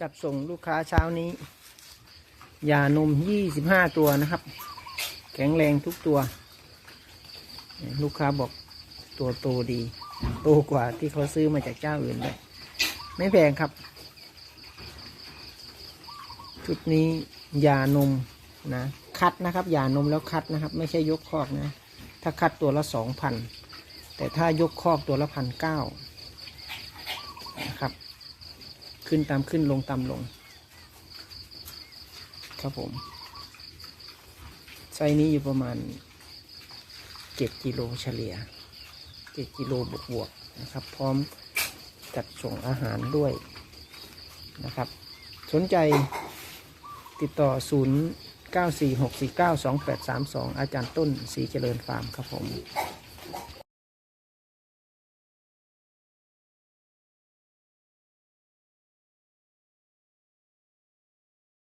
จัดส่งลูกค้าเช้านี้ยานมยี่สิบห้าตัวนะครับ แข็งแรงทุกตัว ลูกค้าบอกตัวโตดี โตกว่าที่เขาซื้อมาจากเจ้าอื่นเลยไม่แพงครับ ชุดนี้ยานมนะ คัดนะครับ ยานมแล้วคัดนะครับ ไม่ใช่ยกคอกนะ ถ้าคัดตัวละสองพันแต่ถ้ายกคอกตัวละพันเก้านะครับ ขึ้นตามขึ้นลงตามลง ครับผมไซนี้อยู่ประมาณเจ็ดกิโลเฉลี่ยเจ็ดกิโลบวกบวกนะครับ พร้อมจัดส่งอาหารด้วยนะครับ สนใจติดต่อ 0 9 4 6 4 9 2 8 3 2 อาจารย์ต้นสีเจริญฟาร์มครับผม